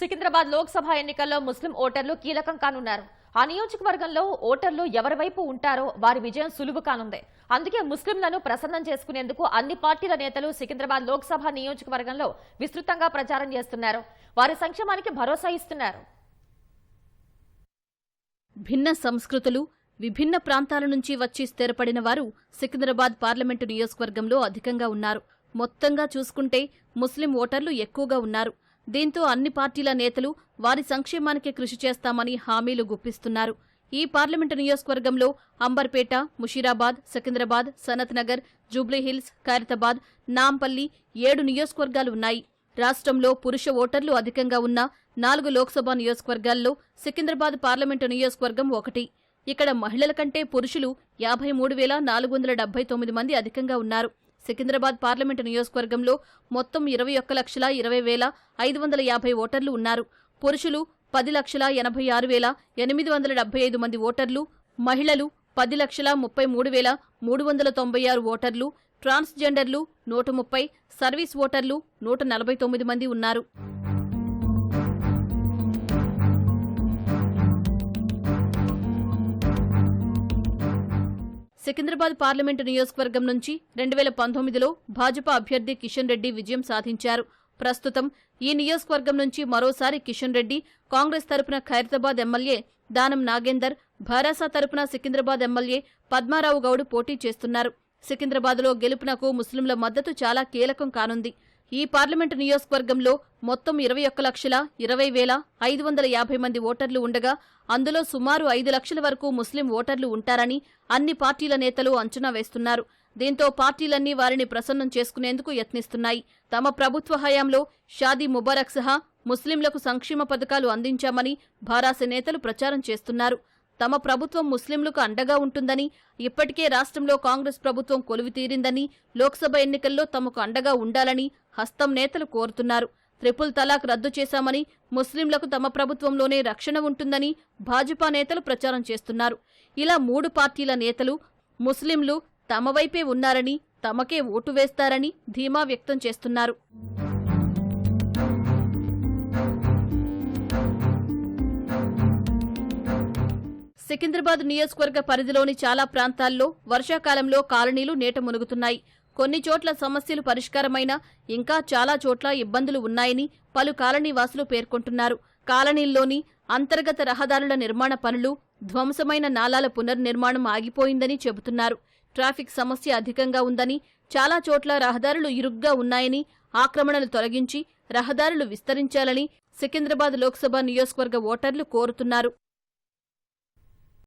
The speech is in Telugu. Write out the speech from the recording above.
సికింద్రాబాద్ లోక్సభ ఎన్నికల్లో ముస్లిం ఓటర్లు కీలకం కానున్నారు. ఆ నియోజకవర్గంలో ఓటర్లు ఎవరి వైపు ఉంటారో వారి విజయం సులువు కానుంది. అందుకే ముస్లింలను ప్రసన్నం చేసుకునేందుకు అన్ని పార్టీల నేతలు సికింద్రాబాద్ లోక్సభ నియోజకవర్గంలో విస్తృతంగా ప్రచారం చేస్తున్నారు. వారి సంక్షేమానికి భరోసా ఇస్తున్నారు. భిన్న సంస్కృతులు విభిన్న ప్రాంతాల నుంచి వచ్చి స్థిరపడిన వారు సికింద్రాబాద్ పార్లమెంటు నియోజకవర్గంలో అధికంగా ఉన్నారు. మొత్తంగా చూసుకుంటే ముస్లిం ఓటర్లు ఎక్కువగా ఉన్నారు. దీంతో అన్ని పార్టీల నేతలు వారి సంక్షేమానికి కృషి చేస్తామని హామీలు గుప్పిస్తున్నారు. ఈ పార్లమెంటు నియోజకవర్గంలో అంబర్పేట ముషీరాబాద్ సికింద్రాబాద్ సనత్ నగర్ జూబ్లీహిల్స్ ఖైరతాబాద్ నాంపల్లి ఏడు నియోజకవర్గాలు ఉన్నాయి. రాష్ట్రంలో పురుష ఓటర్లు అధికంగా ఉన్న నాలుగు లోక్సభ నియోజకవర్గాల్లో సికింద్రాబాద్ పార్లమెంటు నియోజకవర్గం ఒకటి. ఇక్కడ మహిళల కంటే పురుషులు యాభై మూడు వేల నాలుగు వందల డెబ్బై తొమ్మిది మంది అధికంగా ఉన్నారు. సికింద్రాబాద్ పార్లమెంటు నియోజకవర్గంలో మొత్తం ఇరవై ఒక్క లక్షల ఇరవై వేల ఐదు వందల యాభై ఓటర్లు ఉన్నారు. పురుషులు పది లక్షల ఎనభై ఆరు వేల ఎనిమిది వందల డెబ్బై ఐదు మంది ఓటర్లు మహిళలు పది లక్షల ముప్పై మూడు వేల మూడు వందల తొంభై ఆరు ఓటర్లు ట్రాన్స్జెండర్లు నూట ముప్పై సర్వీస్ ఓటర్లు నూట నలభై తొమ్మిది మంది ఉన్నారు. సికింద్రాబాద్ పార్లమెంటు నియోజకవర్గం నుంచి రెండు వేల పంతొమ్మిదిలో భాజపా అభ్యర్థి కిషన్ రెడ్డి విజయం సాధించారు. ప్రస్తుతం ఈ నియోజకవర్గం నుంచి మరోసారి కిషన్ రెడ్డి కాంగ్రెస్ తరపున ఖైరతాబాద్ ఎమ్మెల్యే దానం నాగేందర్ భారాసా తరపున సికింద్రాబాద్ ఎమ్మెల్యే పద్మారావు గౌడ్ పోటీ చేస్తున్నారు. సికింద్రాబాద్లో గెలుపునకు ముస్లింల మద్దతు చాలా కీలకం కానుంది. ఈ పార్లమెంటు నియోజకవర్గంలో మొత్తం ఇరవై ఒక్క లక్షల ఇరవై వేల ఐదు వందల యాభై మంది ఓటర్లు ఉండగా అందులో సుమారు ఐదు లక్షల వరకు ముస్లిం ఓటర్లు ఉంటారని అన్ని పార్టీల నేతలు అంచనా వేస్తున్నారు. దీంతో పార్టీలన్నీ వారిని ప్రసన్నం చేసుకునేందుకు యత్నిస్తున్నాయి. తమ ప్రభుత్వ హయాంలో షాదీ ముబారక్ సహా ముస్లింలకు సంక్షేమ పథకాలు అందించామని భారాస నేతలు ప్రచారం చేస్తున్నారు. తమ ప్రభుత్వం ముస్లింలకు అండగా ఉంటుందని ఇప్పటికే రాష్ట్రంలో కాంగ్రెస్ ప్రభుత్వం కొలువు తీరిందని లోక్సభ ఎన్నికల్లో తమకు అండగా ఉండాలని హస్తం నేతలు కోరుతున్నారు. త్రిపుల్ తలాక్ రద్దు చేశామని ముస్లింలకు తమ ప్రభుత్వంలోనే రక్షణ ఉంటుందని భాజపా నేతలు ప్రచారం చేస్తున్నారు. ఇలా మూడు పార్టీల నేతలు ముస్లింలు తమ వైపే ఉన్నారని తమకే ఓటు వేస్తారని ధీమా వ్యక్తం చేస్తున్నారు. సికింద్రాబాద్ నియోజకవర్గ పరిధిలోని చాలా ప్రాంతాల్లో వర్షాకాలంలో కాలనీలు నీట మునుగుతున్నాయి. కొన్ని చోట్ల సమస్యలు పరిష్కారమైనా ఇంకా చాలా చోట్ల ఇబ్బందులు ఉన్నాయని పలు కాలనీ వాసులు పేర్కొంటున్నారు. కాలనీల్లోని అంతర్గత రహదారుల నిర్మాణ పనులు ధ్వంసమైన నాలాల పునర్నిర్మాణం ఆగిపోయిందని చెబుతున్నారు. ట్రాఫిక్ సమస్య అధికంగా ఉందని చాలా చోట్ల రహదారులు ఇరుగ్గా ఉన్నాయని ఆక్రమణలు తొలగించి రహదారులు విస్తరించాలని సికింద్రాబాద్ లోక్సభ నియోజకవర్గ ఓటర్లు కోరుతున్నారు.